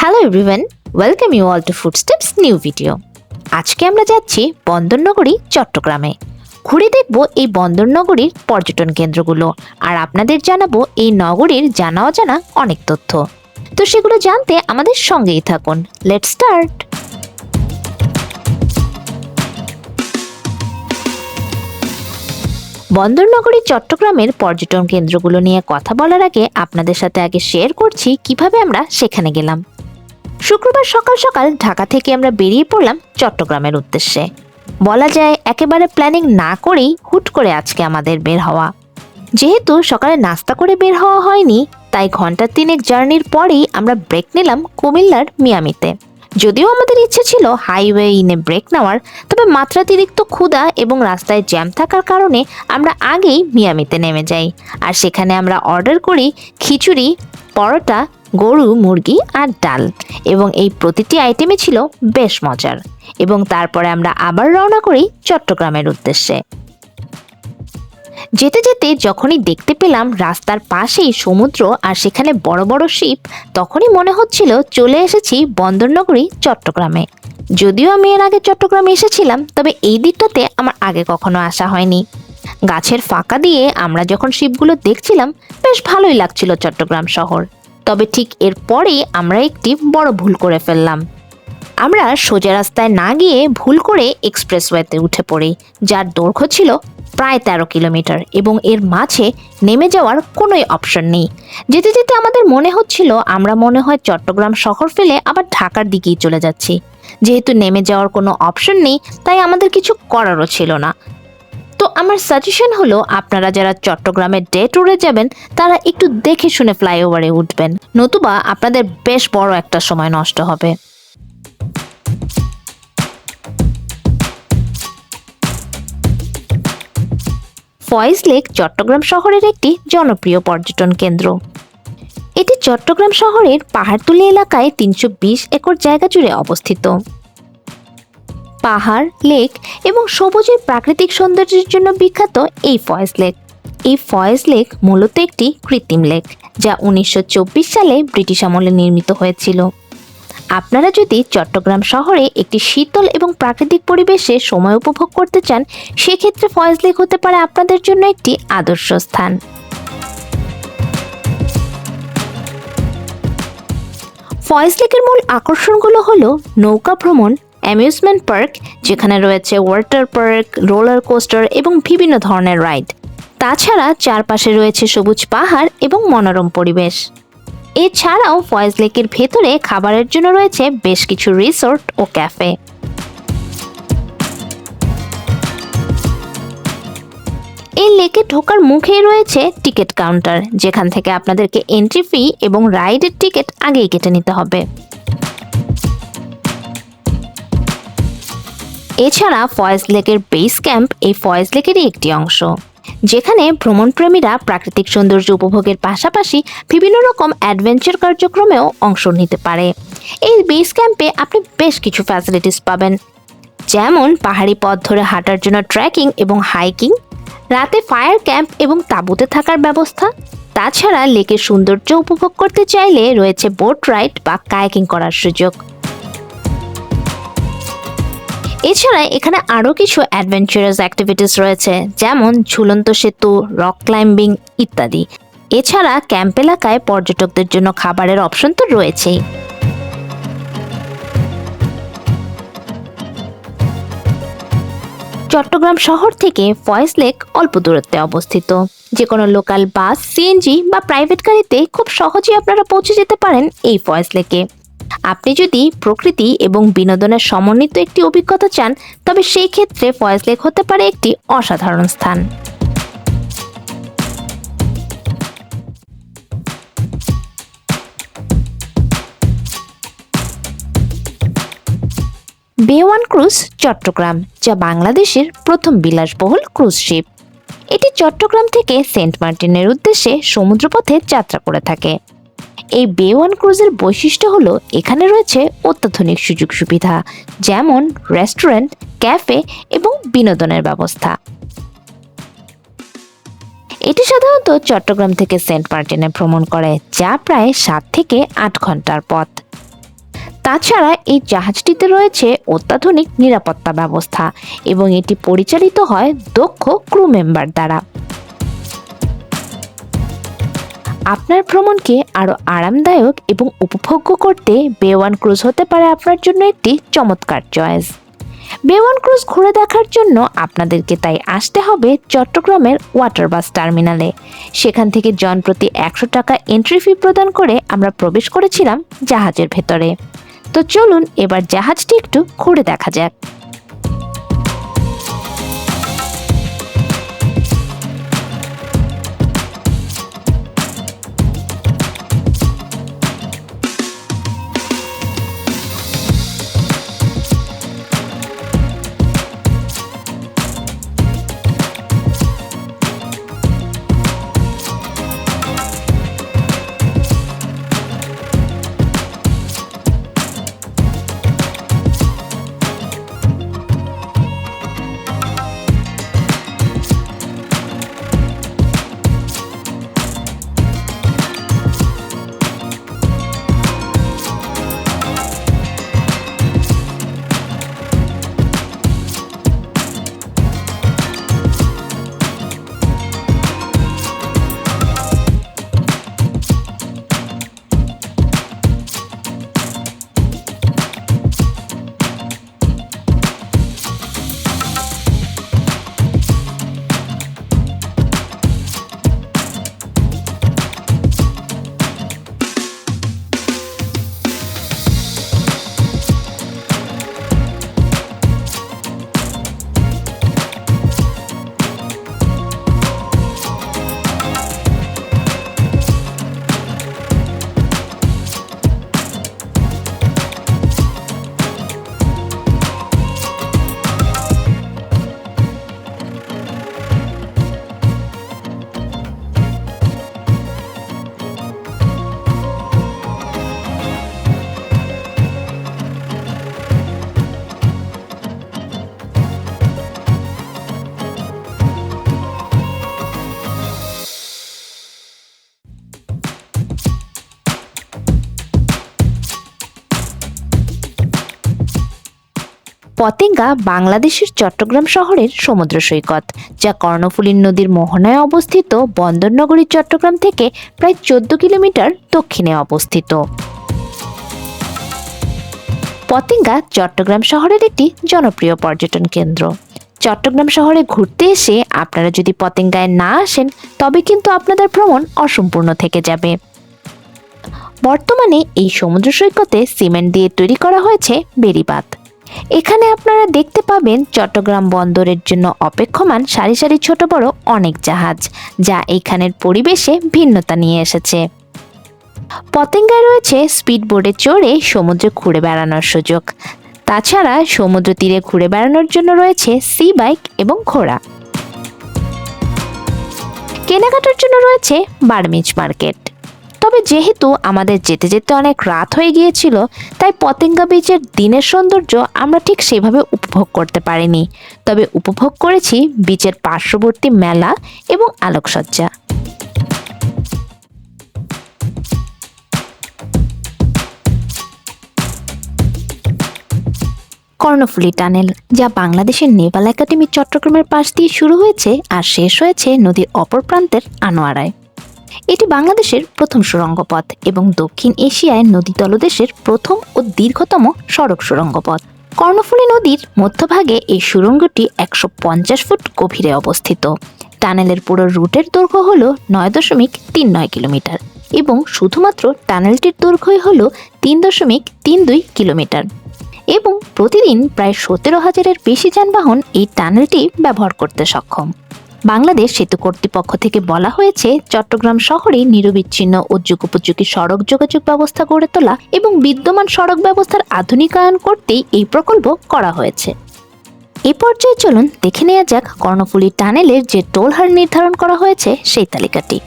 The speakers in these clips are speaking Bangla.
Hello everyone welcome you all to Foodsteps new video আজকে আমরা যাচ্ছি বন্দরনগরী, চট্টগ্রামে। ঘুরে দেখব এই বন্দরনগরীর পর্যটন কেন্দ্রগুলো, আর আপনাদের জানাব এই নগরীর জানা অজানা অনেক তথ্য। তো সেগুলো জানতে আমাদের সঙ্গেই থাকুন। লেট স্টার্ট বন্দরনগরী, চট্টগ্রামের পর্যটন কেন্দ্রগুলো নিয়ে কথা বলার আগে আপনাদের সাথে আগে শেয়ার করছি কীভাবে আমরা সেখানে গেলাম। শুক্রবার সকাল সকাল ঢাকা থেকে আমরা বেরিয়ে পড়লাম চট্টগ্রামের উদ্দেশ্যে। বলা যায়, একেবারে প্ল্যানিং না করেই হুট করে আজকে আমাদের বের হওয়া। যেহেতু সকালে নাস্তা করে বের হওয়া হয়নি, তাই ঘণ্টা তিনেক জার্নির পরেই আমরা ব্রেক নিলাম কুমিল্লার মিয়ামিতে। যদিও আমাদের ইচ্ছে ছিল হাইওয়ে ইনে ব্রেক নেওয়ার, তবে মাত্রাতিরিক্ত ক্ষুধা এবং রাস্তায় জ্যাম থাকার কারণে আমরা আগেই মিয়ামিতে নেমে যাই। আর সেখানে আমরা অর্ডার করি খিচুড়ি, পরোটা গরু, মুরগি আর ডাল। এবং এই প্রতিটি আইটেমে ছিল বেশ মজার। এবং তারপরে আমরা আবার রওনা করি চট্টগ্রামের উদ্দেশ্যে। যেতে যেতে যখনই দেখতে পেলাম রাস্তার পাশেই সমুদ্র আর সেখানে বড় বড় শিপ, তখনই মনে হচ্ছিল চলে এসেছি বন্দরনগরী, চট্টগ্রামে। যদিও আমি এর আগে চট্টগ্রামে এসেছিলাম, তবে এই দিকটাতে আমার আগে কখনো আসা হয়নি। গাছের ফাঁকা দিয়ে আমরা যখন শিপগুলো দেখছিলাম, বেশ ভালোই লাগছিল চট্টগ্রাম শহর। তবে ঠিক এর পরেই আমরা একটি বড় ভুল করে ফেললাম। আমরা সোজা রাস্তায় না গিয়ে ভুল করে এক্সপ্রেসওয়েতে উঠে পড়ি, যার দৈর্ঘ্য ছিল প্রায় তেরো কিলোমিটার এবং এর মাঝে নেমে যাওয়ার কোনোই অপশন নেই। যেতে যেতে আমাদের মনে হচ্ছিল আমরা মনে হয় চট্টগ্রাম শহর ফেলে আবার ঢাকার দিকেই চলে যাচ্ছি। যেহেতু নেমে যাওয়ার কোনো অপশন নেই, তাই আমাদের কিছু করারও ছিল না। তো আমার সাজেশন হলো আপনারা যারা চট্টগ্রামের ডে ট্যুরে যাবেন, তারা একটু দেখে শুনে ফ্লাইওভারে উঠবেন। নতুবা আপনাদের বেশ বড় একটা সময় নষ্ট হবে। ফয়েজ লেক চট্টগ্রাম শহরের একটি জনপ্রিয় পর্যটন কেন্দ্র। এটি চট্টগ্রাম শহরের পাহাড়তলি এলাকায় তিনশো বিশ একর জায়গা জুড়ে অবস্থিত। পাহাড় লেক এবং সবুজের প্রাকৃতিক সৌন্দর্যের জন্য বিখ্যাত এই ফয়েজ লেক এই ফয়েজ লেক মূলত একটি কৃত্রিম লেক যা উনিশশো চব্বিশ সালে ব্রিটিশ আমলে নির্মিত হয়েছিল। আপনারা যদি চট্টগ্রাম শহরে একটি শীতল এবং প্রাকৃতিক পরিবেশে সময় উপভোগ করতে চান, সেক্ষেত্রে ফয়েজ লেক হতে পারে আপনাদের জন্য একটি আদর্শ স্থান। ফয়েজ লেকের মূল আকর্ষণগুলো হলো নৌকা ভ্রমণ অ্যামিউজমেন্ট পার্ক, যেখানে রয়েছে ওয়াটার পার্ক, রোলার কোস্টার এবং বিভিন্ন ধরনের রাইড। তাছাড়া চারপাশে রয়েছে সবুজ পাহাড় এবং মনোরম পরিবেশ। এছাড়াও ফয়েজ লেকের ভেতরে খাবারের জন্য রয়েছে বেশ কিছু রিসোর্ট ও ক্যাফে। এই লেকে ঢোকার মুখেই রয়েছে টিকিট কাউন্টার, যেখান থেকে আপনাদেরকে এন্ট্রি ফি এবং রাইডের টিকিট আগেই কেটে নিতে হবে। এছাড়া ফয়েজ লেকের বেস ক্যাম্প এই ফয়েজ লেকেরই একটি অংশ। যেখানে ভ্রমণপ্রেমীরা প্রাকৃতিক সৌন্দর্য উপভোগের পাশাপাশি বিভিন্ন রকম অ্যাডভেঞ্চার কার্যক্রমেও অংশ নিতে পারে। এই বেস ক্যাম্পে আপনি বেশ কিছু ফ্যাসিলিটিস পাবেন। যেমন পাহাড়ি পথ ধরে হাঁটার জন্য ট্রেকিং এবং হাইকিং, রাতে ফায়ার ক্যাম্প এবং তাঁবুতে থাকার ব্যবস্থা। তাছাড়া লেকের সৌন্দর্য উপভোগ করতে চাইলে রয়েছে বোট রাইড বা কায়াকিং করার সুযোগ। এছাড়া এখানে আরও কিছু অ্যাডভেঞ্চারাস অ্যাক্টিভিটিস রয়েছে, যেমন ঝুলন্ত সেতু রক ক্লাইম্বিং ইত্যাদি। এছাড়া ক্যাম্প এলাকায় পর্যটকদের জন্য খাবারের অপশন তো রয়েছেই। চট্টগ্রাম শহর থেকে ফয়েস লেক অল্প দূরত্বে অবস্থিত। যে কোনো লোকাল বাস সিএনজি বা প্রাইভেট গাড়িতে খুব সহজেই আপনারা পৌঁছে যেতে পারেন এই ফয়েজ লেকে। আপনি যদি প্রকৃতি এবং বিনোদনের সমন্বিত একটি অভিজ্ঞতা চান, তবে সেই ক্ষেত্রে ফয়েজ লেক হতে পারে একটি অসাধারণ স্থান। বেওয়ান ক্রুজ চট্টগ্রাম, যা বাংলাদেশের প্রথম বিলাসবহুল ক্রুজ শিপ। এটি চট্টগ্রাম থেকে সেন্ট মার্টিনের উদ্দেশ্যে সমুদ্রপথে যাত্রা করে থাকে। এই বে ওয়ান ক্রুজের বৈশিষ্ট্য হলো এখানে রয়েছে অত্যাধুনিক সুযোগ সুবিধা, যেমন রেস্টুরেন্ট ক্যাফে এবং বিনোদনের ব্যবস্থা। এটি সাধারণত চট্টগ্রাম থেকে সেন্ট মার্টিনে ভ্রমণ করে, যা প্রায় সাত থেকে আট ঘণ্টার পথ। তাছাড়া এই জাহাজটিতে রয়েছে অত্যাধুনিক নিরাপত্তা ব্যবস্থা এবং এটি পরিচালিত হয় দক্ষ ক্রু মেম্বার দ্বারা। আপনার ভ্রমণকে আরও আরামদায়ক এবং উপভোগ্য করতে বেওয়ান ক্রুজ হতে পারে আপনার জন্য একটি চমৎকার চয়েস। বেওয়ান ক্রুজ ঘুরে দেখার জন্য আপনাদেরকে তাই আসতে হবে চট্টগ্রামের ওয়াটার বাস টার্মিনালে। সেখান থেকে জন প্রতি একশো টাকা এন্ট্রি ফি প্রদান করে আমরা প্রবেশ করেছিলাম জাহাজের ভেতরে। তো চলুন এবার জাহাজটি একটু ঘুরে দেখা যাক। পতেঙ্গা বাংলাদেশের চট্টগ্রাম শহরের সমুদ্র সৈকত, যা কর্ণফুলী নদীর মোহনায় অবস্থিত বন্দরনগরী চট্টগ্রাম থেকে প্রায় চোদ্দ কিলোমিটার দক্ষিণে অবস্থিত। পতেঙ্গা চট্টগ্রাম শহরের একটি জনপ্রিয় পর্যটন কেন্দ্র। চট্টগ্রাম শহরে ঘুরতে এসে আপনারা যদি পতেঙ্গায় না আসেন, তবে কিন্তু আপনাদের ভ্রমণ অসম্পূর্ণ থেকে যাবে। বর্তমানে এই সমুদ্র সৈকতে সিমেন্ট দিয়ে তৈরি করা হয়েছে বেড়িবাঁধ এখানে আপনারা দেখতে পাবেন চট্টগ্রাম বন্দরের জন্য অপেক্ষমান সারি সারি ছোট বড় অনেক জাহাজ, যা এখানের পরিবেশে ভিন্নতা নিয়ে এসেছে। পতেঙ্গায় রয়েছে স্পিড বোর্ডে চড়ে সমুদ্রে ঘুরে বেড়ানোর সুযোগ। তাছাড়া সমুদ্র তীরে ঘুরে বেড়ানোর জন্য রয়েছে সি বাইক এবং ঘোড়া। কেনাকাটার জন্য রয়েছে বার্মিজ মার্কেট। তবে যেহেতু আমাদের যেতে যেতে অনেক রাত হয়ে গিয়েছিল, তাই পতেঙ্গা বিচের দিনের সৌন্দর্য আমরা ঠিক সেভাবে উপভোগ করতে পারিনি। তবে উপভোগ করেছি বিচের পার্শ্ববর্তী মেলা এবং আলোকসজ্জা। কর্ণফুলী টানেল, যা বাংলাদেশের নেপাল একাডেমি চট্টগ্রামের পাশ দিয়ে শুরু হয়েছে আর শেষ হয়েছে নদীর অপর প্রান্তের আনোয়ারায়। এটি বাংলাদেশের প্রথম সুড়ঙ্গ পথ এবং দক্ষিণ এশিয়ায় নদী তলদেশের প্রথম ও দীর্ঘতম সড়ক সুড়ঙ্গ পথ কর্ণফুলী নদীর মধ্যভাগে এই সুড়ঙ্গটি একশো পঞ্চাশ ফুট গভীরে অবস্থিত। টানেলের পুরো রুটের দৈর্ঘ্য হল নয় দশমিক তিন নয় কিলোমিটার এবং শুধুমাত্র টানেলটির দৈর্ঘ্যই হল তিন দশমিক তিন দুই কিলোমিটার। এবং প্রতিদিন প্রায় সতেরো হাজারের বেশি যানবাহন এই টানেলটি ব্যবহার করতে সক্ষম। বাংলাদেশ সেতু কর্তৃপক্ষ থেকে বলা হয়েছে, চট্টগ্রাম শহরে নিরবিচ্ছিন্ন ও যুগোপযোগী সড়ক যোগাযোগ ব্যবস্থা গড়ে তোলা এবং বিদ্যমান সড়ক ব্যবস্থার আধুনিকায়ন করতেই এই প্রকল্প করা হয়েছে। এ পর্যায়ে চলুন দেখে নেওয়া যাক কর্ণফুলী টানেলের যে টোল হার নির্ধারণ করা হয়েছে, সেই তালিকাটি।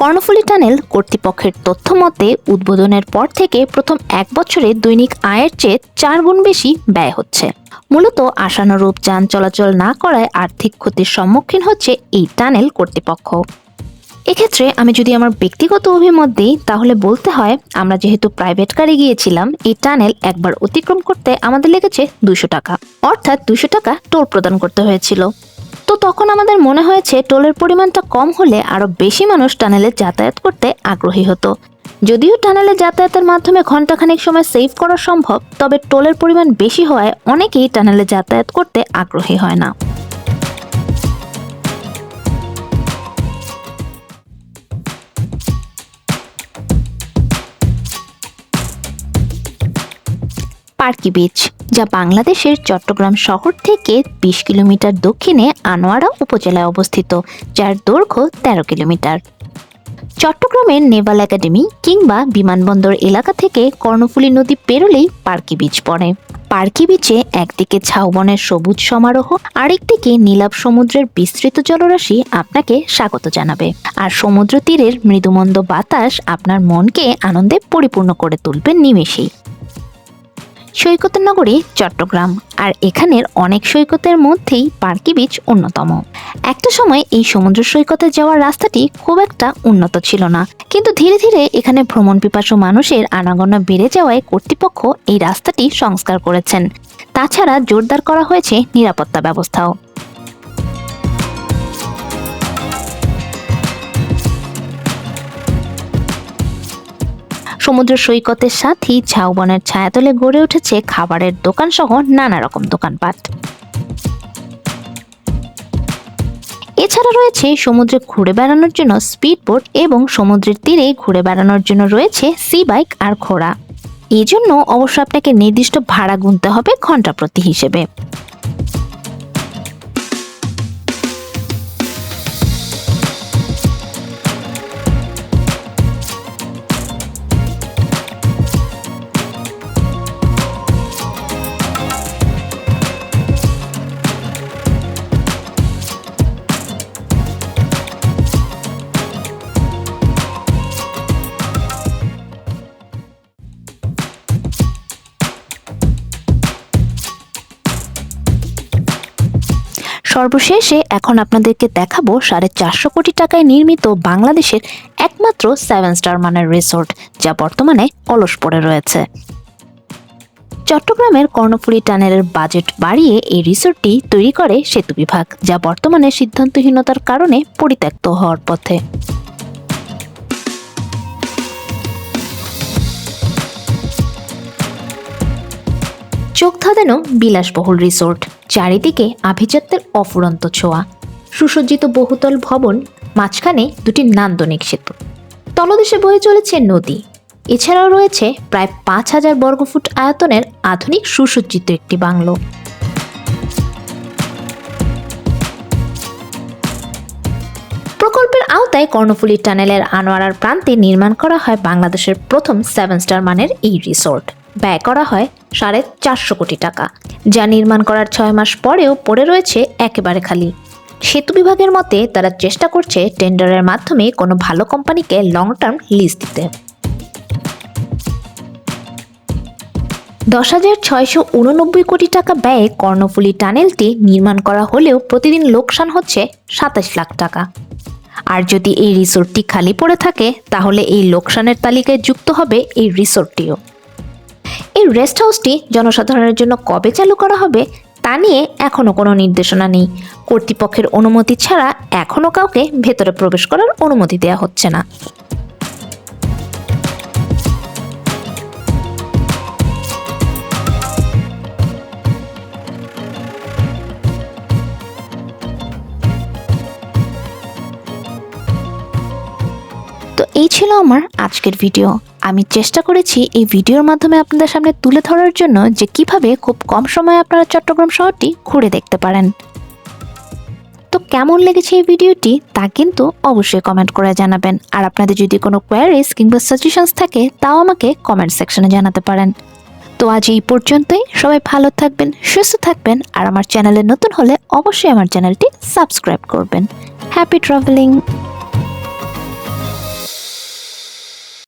কর্ণফুলী টানেল কর্তৃপক্ষের তথ্য মতে, উদ্বোধনের পর থেকে প্রথম এক বছরে দৈনিক আয়ের চেয়ে চার গুণ বেশি ব্যয় হচ্ছে। মূলত আশানুরূপ যান চলাচল না করায় আর্থিক ক্ষতির সম্মুখীন হচ্ছে এই টানেল কর্তৃপক্ষ। এক্ষেত্রে আমি যদি আমার ব্যক্তিগত অভিমত দিই, তাহলে বলতে হয়, আমরা যেহেতু প্রাইভেট কারে গিয়েছিলাম, এই টানেল একবার অতিক্রম করতে আমাদের লেগেছে দুশো টাকা। অর্থাৎ দুশো টাকা টোল প্রদান করতে হয়েছিল। তো তখন আমাদের মনে হয়েছে, টোলের পরিমাণটা কম হলে আরও বেশি মানুষ টানেলে যাতায়াত করতে আগ্রহী হতো। যদিও টানেলে যাতায়াতের মাধ্যমে ঘন্টাখানেক সময় সেভ করা সম্ভব, তবে টোলের পরিমাণ বেশি হওয়ায় অনেকেই টানেলে যাতায়াত করতে আগ্রহী হয় না। পার্কি বিচ, যা বাংলাদেশের চট্টগ্রাম শহর থেকে বিশ কিলোমিটার দক্ষিণে আনোয়ারা উপজেলায় অবস্থিত, যার দৈর্ঘ্য তেরো কিলোমিটার। চট্টগ্রামের নেভাল একাডেমি কিংবা বিমানবন্দর এলাকা থেকে কর্ণফুলী নদী পেরোলেই পার্কি বিচ পড়ে। পার্কি বিচে একদিকে ঝাউবনের সবুজ সমারোহ, আরেকদিকে নীলাভ সমুদ্রের বিস্তৃত জলরাশি আপনাকে স্বাগত জানাবে। আর সমুদ্র তীরের মৃদুমন্দ বাতাস আপনার মনকে আনন্দে পরিপূর্ণ করে তুলবে নিমেষেই। সৈকতের নগরী চট্টগ্রাম, আর এখানের অনেক সৈকতের মধ্যেই পার্কি বিচ অন্যতম। একটা সময় এই সমুদ্র সৈকতে যাওয়ার রাস্তাটি খুব একটা উন্নত ছিল না, কিন্তু ধীরে ধীরে এখানে ভ্রমণ পিপাসু মানুষের আনাগোনা বেড়ে যাওয়ায় কর্তৃপক্ষ এই রাস্তাটি সংস্কার করেছেন। তাছাড়া জোরদার করা হয়েছে নিরাপত্তা ব্যবস্থাও। সমুদ্র সৈকতের সাথেই ঝাউবনের ছায়াতলে গড়ে উঠেছে খাবারের দোকান সহ নানা রকম দোকানপাট। এছাড়া রয়েছে সমুদ্রে ঘুরে বেড়ানোর জন্য স্পিড বোট এবং সমুদ্রের তীরে ঘুরে বেড়ানোর জন্য রয়েছে সি বাইক আর ঘোড়া। এই জন্য অবশ্য আপনাকে নির্দিষ্ট ভাড়া গুনতে হবে ঘণ্টা প্রতি হিসেবে। সর্বশেষে এখন আপনাদেরকে দেখাবো সাড়ে চারশো কোটি টাকায় নির্মিত বাংলাদেশের একমাত্র সেভেন স্টার মানের রিসোর্ট, যা বর্তমানে অলস পড়ে রয়েছে। চট্টগ্রামের কর্ণফুলী টানেলের বাজেট বাড়িয়ে এই রিসোর্টটি তৈরি করে সেতু বিভাগ, যা বর্তমানে সিদ্ধান্তহীনতার কারণে পরিত্যক্ত হওয়ার পথে। চোখ ধাঁধানো বিলাসবহুল রিসোর্ট চারিদিকে আভিজাত্যের অফুরন্ত ছোঁয়া। সুসজ্জিত বহুতল ভবন, মাঝখানে দুটি নান্দনিক সেতু। তলদেশে বয়ে চলেছে নদী। এছাড়াও রয়েছে প্রায় পাঁচ হাজার বর্গফুট আয়তনের আধুনিক সুসজ্জিত একটি বাংলো। প্রকল্পের আওতায় কর্ণফুলী টানেলের আনোয়ারার প্রান্তে নির্মাণ করা হয় বাংলাদেশের প্রথম সেভেন স্টার মানের এই রিসোর্ট। ব্যয় করা হয় সাড়ে চারশো কোটি টাকা, যা নির্মাণ করার ছয় মাস পরেও পড়ে রয়েছে একেবারে খালি। সেতু বিভাগের মতে তারা চেষ্টা করছে টেন্ডারের মাধ্যমে কোনো ভালো কোম্পানিকে লং টার্ম লিজ দিতে। দশ হাজার ছয়শো উননব্বই কোটি টাকা ব্যয়ে কর্ণফুলী টানেলটি নির্মাণ করা হলেও প্রতিদিন লোকসান হচ্ছে সাতাশ লাখ টাকা। আর যদি এই রিসোর্টটি খালি পড়ে থাকে, তাহলে এই লোকসানের তালিকায় যুক্ত হবে এই রিসোর্টটিও। এই রেস্ট হাউসটি জনসাধারণের জন্য কবে চালু করা হবে তা নিয়ে এখনও কোনো নির্দেশনা নেই। কর্তৃপক্ষের অনুমতি ছাড়া এখনও কাউকে ভেতরে প্রবেশ করার অনুমতি দেওয়া হচ্ছে না। তো এই ছিল আমার আজকের ভিডিও। আমি চেষ্টা করেছি এই ভিডিওর মাধ্যমে আপনাদের সামনে তুলে ধরার জন্য যে কীভাবে খুব কম সময়ে আপনারা চট্টগ্রাম শহরটি ঘুরে দেখতে পারেন। তো কেমন লেগেছে এই ভিডিওটি তা কিন্তু অবশ্যই কমেন্ট করে জানাবেন। আর আপনাদের যদি কোনো কোয়ারিজ কিংবা সাজেশনস থাকে, তাও আমাকে কমেন্ট সেকশনে জানাতে পারেন। তো আজ এই পর্যন্তই। সবাই ভালো থাকবেন, সুস্থ থাকবেন, আর আমার চ্যানেলে নতুন হলে অবশ্যই আমার চ্যানেলটি সাবস্ক্রাইব করবেন। Happy travelling